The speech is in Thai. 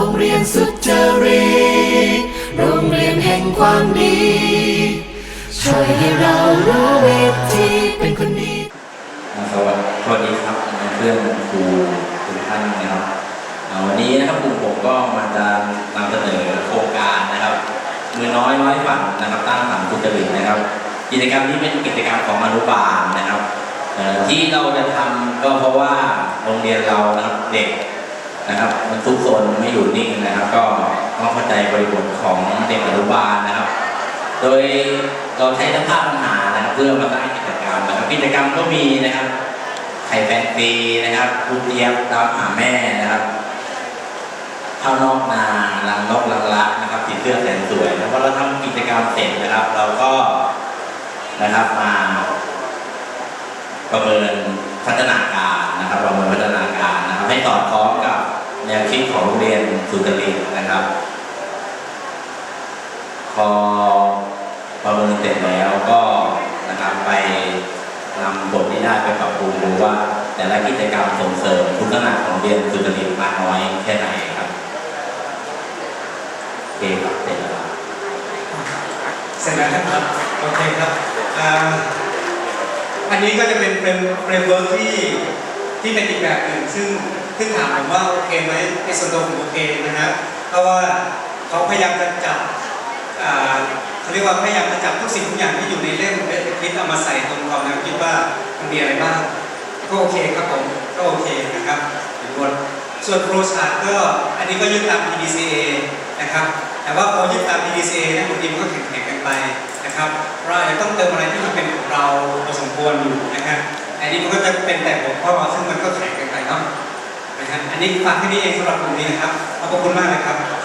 รงเรียนสุจริตโรงเรียนแห่งความดี ช่วยให้เรารู้วิธีเป็นคนดีสวัสดีครับเพื่อนครูทุกท่านนะครับวันนี้นะครับกลุ่มผมก็มาจะนำเสนอโครงการนะครับมือน้อยน้อยฝันนะครับตั้งฝันสุจริตนะครับ กิจกรรมนี้เป็นกิจกรรมของอนุบาลนะครับที่เราจะทำก็เพราะว่าโรงเรียนเรานะครับเด็ก นะครับมันทุกคนไม่อยู่นิ่งนะครับ ก็ต้องเข้าใจบริบทของเด็กอนุบาลนะครับ โดยเราใช้ทั้งภาพปัญหานะครับเพื่อมาสร้างกิจกรรมนะครับกิจกรรมก็มีนะครับไข่แฟนซีนะครับลูกเจี๊ยบตามหาแม่นะครับข้าวนอกนาลังนกลังรักนะครับสีเสื้อแสนสวยแล้วพอเราทำกิจกรรมเสร็จนะครับ เราก็นะครับมาประเมินพัฒนาการนะครับประเมินพัฒนาการนะครับ ให้สอดคล้อง สุจริตนะครับ พอประเมินเสร็จแล้วก็นะครับไปนำบทที่ได้ไปปรับปรุงดูว่า แต่ละกิจกรรมส่งเสริมคุณลักษณะของเรียนสุจริตมากน้อยแค่ไหนครับโอเคครับเสร็จแล้วครับเสร็จแล้วครับโอเคครับอ่าอันนี้ก็จะเป็นเป็นเฟรมเวิร์กที่ที่เป็นอีกแบบหนึ่งซึ่ง ซึ่งถามผมว่าโอเคไหมในส่วนตัวผมโอเคนะครับเพราะว่าเขาพยายามจะจับเขาเรียกว่าพยายามจะจับทุกสิ่งทุกอย่างที่อยู่ในเล่มเล่มคิดเอามาใส่ตรงความแนวคิดว่ามันมีอะไรบ้างก็โอเคครับผมก็โอเคนะครับทุกคนส่วนโปรชาร์ตก็อันนี้ก็ยึดตาม PDCA นะครับแต่ว่าพอยึดตาม PDCA นี่ยบางทีมันก็แข็งๆกันไปนะครับเราอาจจะต้องเติมอะไรที่มันเป็นของเราพอสมควรอยู่นะครับอันนี้มันก็จะเป็นแต่หัวข้อซึ่งมันก็แข็ง นะครับอันนี้ฝากแค่นี้เองสำหรับกลุ่มนี้นะครับขอบคุณมากนะครับ